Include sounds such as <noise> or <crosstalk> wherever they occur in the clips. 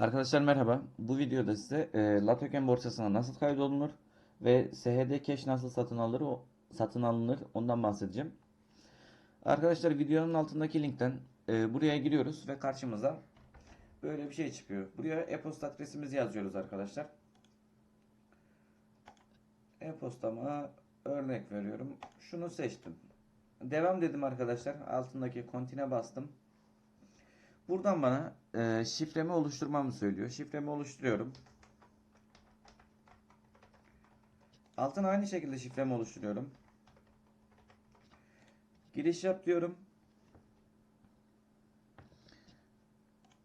Arkadaşlar merhaba. Bu videoda size e, Latoken borsasına nasıl kaydolunur ve SHD Cash nasıl satın alır o satın alınır ondan bahsedeceğim. Arkadaşlar videonun altındaki linkten e, buraya giriyoruz ve karşımıza böyle bir şey çıkıyor. Buraya e-posta adresimizi yazıyoruz arkadaşlar. E-postama örnek veriyorum. Şunu seçtim. Devam dedim arkadaşlar. Altındaki kontine bastım. Buradan bana e, şifremi oluşturmamı söylüyor. Şifremi oluşturuyorum. Altına aynı şekilde şifremi oluşturuyorum. Giriş yap diyorum.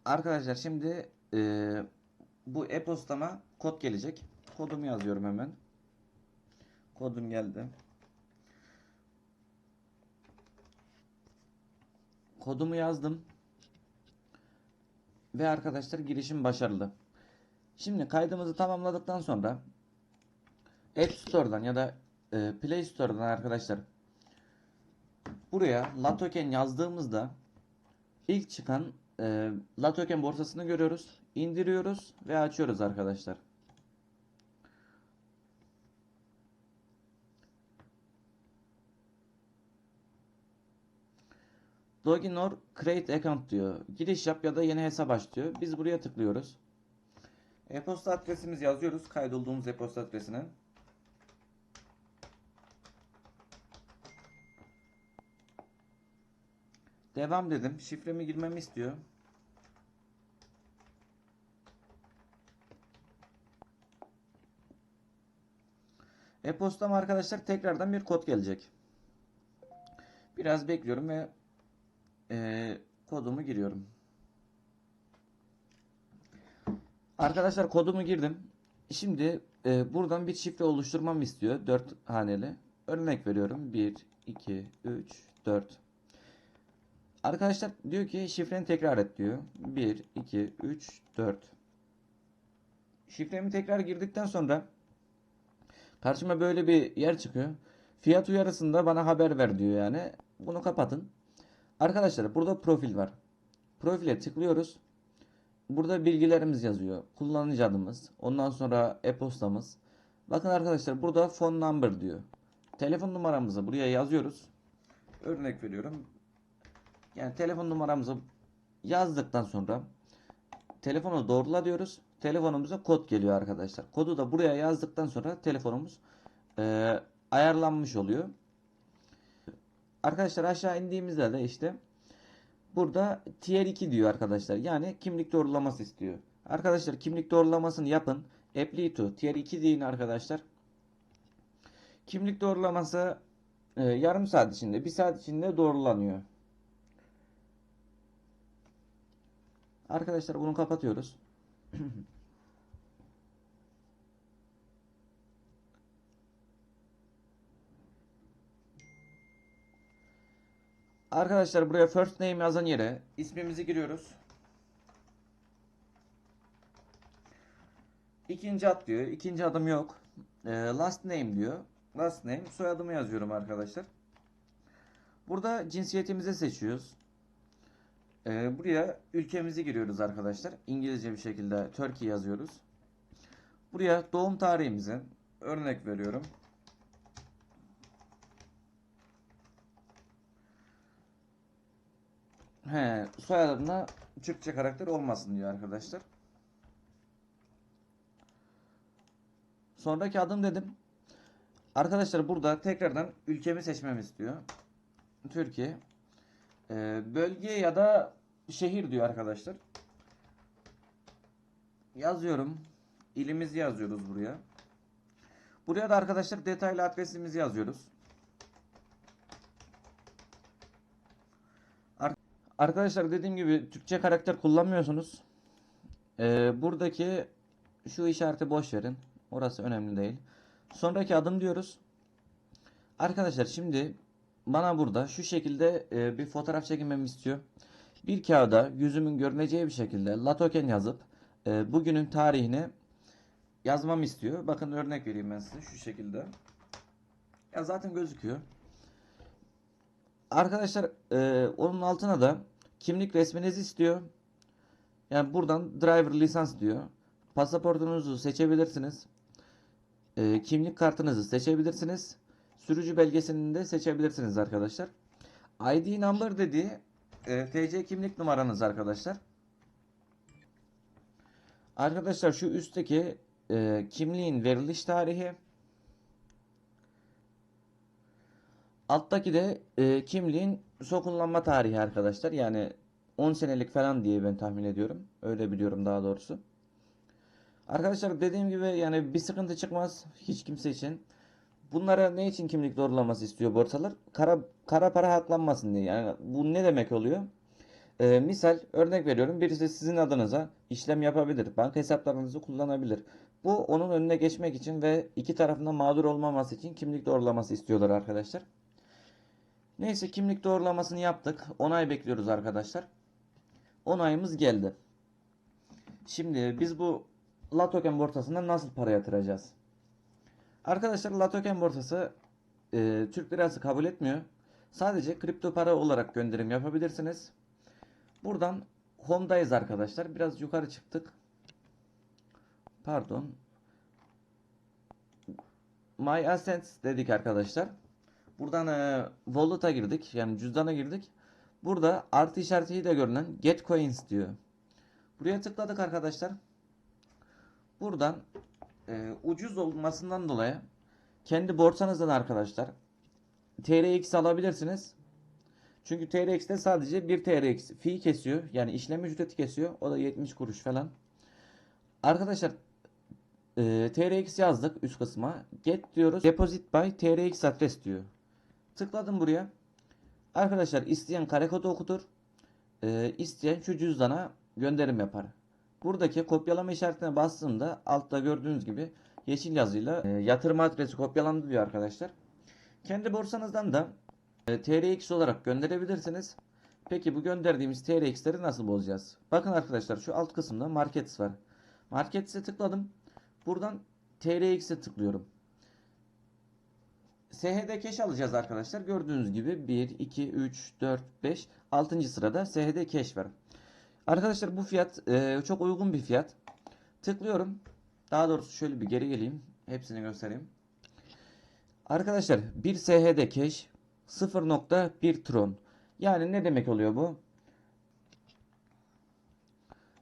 Arkadaşlar şimdi e, bu e-postama kod gelecek. Kodumu yazıyorum hemen. Kodum geldi. Kodumu yazdım. Ve arkadaşlar girişim başarılı. Şimdi kaydımızı tamamladıktan sonra App Store'dan ya da e, Play Store'dan arkadaşlar buraya Latoken yazdığımızda ilk çıkan e, Latoken borsasını görüyoruz. indiriyoruz ve açıyoruz arkadaşlar. Login or create account diyor. Giriş yap ya da yeni hesap aç diyor. Biz buraya tıklıyoruz. E-posta adresimizi yazıyoruz. Kaydolduğumuz e-posta adresine. Devam dedim. Şifremi girmemi istiyor. E-postam arkadaşlar tekrardan bir kod gelecek. Biraz bekliyorum ve e, kodumu giriyorum. Arkadaşlar kodumu girdim. Şimdi e, buradan bir şifre oluşturmamı istiyor. 4 haneli. Örnek veriyorum. 1, 2, 3, 4. Arkadaşlar diyor ki şifreni tekrar et diyor. 1, 2, 3, 4. Şifremi tekrar girdikten sonra karşıma böyle bir yer çıkıyor. Fiyat uyarısında bana haber ver diyor yani. Bunu kapatın. Arkadaşlar burada profil var. Profile tıklıyoruz. Burada bilgilerimiz yazıyor. Kullanıcı adımız. Ondan sonra e-postamız. Bakın arkadaşlar burada phone number diyor. Telefon numaramızı buraya yazıyoruz. Örnek veriyorum. Yani telefon numaramızı yazdıktan sonra telefonu doğrula diyoruz. Telefonumuza kod geliyor arkadaşlar. Kodu da buraya yazdıktan sonra telefonumuz e, ayarlanmış oluyor. Arkadaşlar aşağı indiğimizde de işte burada tier 2 diyor arkadaşlar. Yani kimlik doğrulaması istiyor. Arkadaşlar kimlik doğrulamasını yapın. Apply to tier 2 deyin arkadaşlar. Kimlik doğrulaması e, yarım saat içinde, bir saat içinde doğrulanıyor. Arkadaşlar bunu kapatıyoruz. <clears throat> Arkadaşlar buraya first name yazan yere ismimizi giriyoruz. İkinci ad diyor. İkinci adım yok. Ee, last name diyor. Last name. Soyadımı yazıyorum arkadaşlar. Burada cinsiyetimizi seçiyoruz. Ee, buraya ülkemizi giriyoruz arkadaşlar. İngilizce bir şekilde Turkey yazıyoruz. Buraya doğum tarihimizi örnek veriyorum. He, soyadımda Türkçe karakter olmasın diyor arkadaşlar. Sonraki adım dedim. Arkadaşlar burada tekrardan ülkemi seçmemi istiyor. Türkiye. Ee, bölge ya da şehir diyor arkadaşlar. Yazıyorum. İlimizi yazıyoruz buraya. Buraya da arkadaşlar detaylı adresimizi yazıyoruz. Arkadaşlar dediğim gibi Türkçe karakter kullanmıyorsunuz. Ee, buradaki şu işareti boş verin. Orası önemli değil. Sonraki adım diyoruz. Arkadaşlar şimdi bana burada şu şekilde e, bir fotoğraf çekmemi istiyor. Bir kağıda yüzümün görüneceği bir şekilde Latoken yazıp e, bugünün tarihini yazmamı istiyor. Bakın örnek vereyim ben size şu şekilde. Ya zaten gözüküyor. Arkadaşlar e, onun altına da kimlik resminizi istiyor. Yani buradan driver lisans diyor. Pasaportunuzu seçebilirsiniz. Ee, kimlik kartınızı seçebilirsiniz. Sürücü belgesini de seçebilirsiniz arkadaşlar. ID number dediği e, TC kimlik numaranız arkadaşlar. Arkadaşlar şu üstteki e, kimliğin veriliş tarihi. Alttaki de e, kimliğin son kullanma tarihi arkadaşlar. Yani 10 senelik falan diye ben tahmin ediyorum. Öyle biliyorum daha doğrusu. Arkadaşlar dediğim gibi yani bir sıkıntı çıkmaz hiç kimse için. Bunlara ne için kimlik doğrulaması istiyor borsalar? Kara, kara para haklanmasın diye. Yani bu ne demek oluyor? Ee, misal örnek veriyorum birisi sizin adınıza işlem yapabilir. Banka hesaplarınızı kullanabilir. Bu onun önüne geçmek için ve iki tarafında mağdur olmaması için kimlik doğrulaması istiyorlar arkadaşlar. Neyse kimlik doğrulamasını yaptık. Onay bekliyoruz arkadaşlar. Onayımız geldi. Şimdi biz bu Latoken borsasına nasıl para yatıracağız? Arkadaşlar Latoken borsası e, Türk lirası kabul etmiyor. Sadece kripto para olarak gönderim yapabilirsiniz. Buradan Home'dayız arkadaşlar. Biraz yukarı çıktık. Pardon. My Assets dedik arkadaşlar. Buradan e, Wallet'a girdik. Yani cüzdana girdik. Burada artı işaretiyle görünen Get Coins diyor. Buraya tıkladık arkadaşlar. Buradan e, ucuz olmasından dolayı kendi borsanızdan arkadaşlar TRX alabilirsiniz. Çünkü TRX'te sadece 1 TRX fee kesiyor. Yani işlem ücreti kesiyor. O da 70 kuruş falan. Arkadaşlar e, TRX yazdık üst kısma. Get diyoruz. Deposit by TRX adres diyor. Tıkladım buraya. Arkadaşlar isteyen kare kodu okutur. E, isteyen şu cüzdana gönderim yapar. Buradaki kopyalama işaretine bastığımda altta gördüğünüz gibi yeşil yazıyla e, yatırım adresi kopyalandı diyor arkadaşlar. Kendi borsanızdan da e, TRX olarak gönderebilirsiniz. Peki bu gönderdiğimiz TRX'leri nasıl bozacağız? Bakın arkadaşlar şu alt kısımda Markets var. Markets'e tıkladım. Buradan TRX'e tıklıyorum. SHD Cash alacağız arkadaşlar. Gördüğünüz gibi 1, 2, 3, 4, 5, 6. sırada SHD Cash var. Arkadaşlar bu fiyat e, çok uygun bir fiyat. Tıklıyorum. Daha doğrusu şöyle bir geri geleyim. Hepsini göstereyim. Arkadaşlar bir SHD Cash 0.1 Tron. Yani ne demek oluyor bu?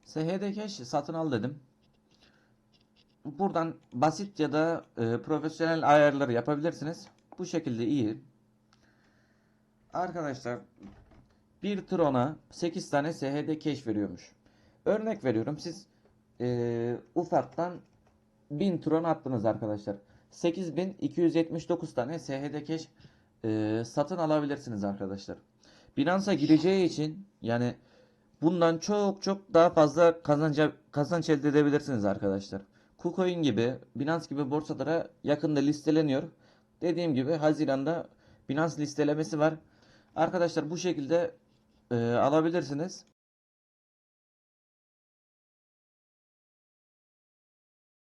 SHD Cash satın al dedim. Buradan basit ya da e, profesyonel ayarları yapabilirsiniz. Bu şekilde iyi. Arkadaşlar bir Tron'a 8 tane SHD cache veriyormuş. Örnek veriyorum siz e, ufaktan 1000 Tron attınız arkadaşlar. 8279 tane SHD cache e, satın alabilirsiniz arkadaşlar. Binance'a gireceği için yani bundan çok çok daha fazla kazanca, kazanç elde edebilirsiniz arkadaşlar. KuCoin gibi, Binance gibi borsalara yakında listeleniyor. Dediğim gibi Haziran'da Binance listelemesi var. Arkadaşlar bu şekilde e, alabilirsiniz.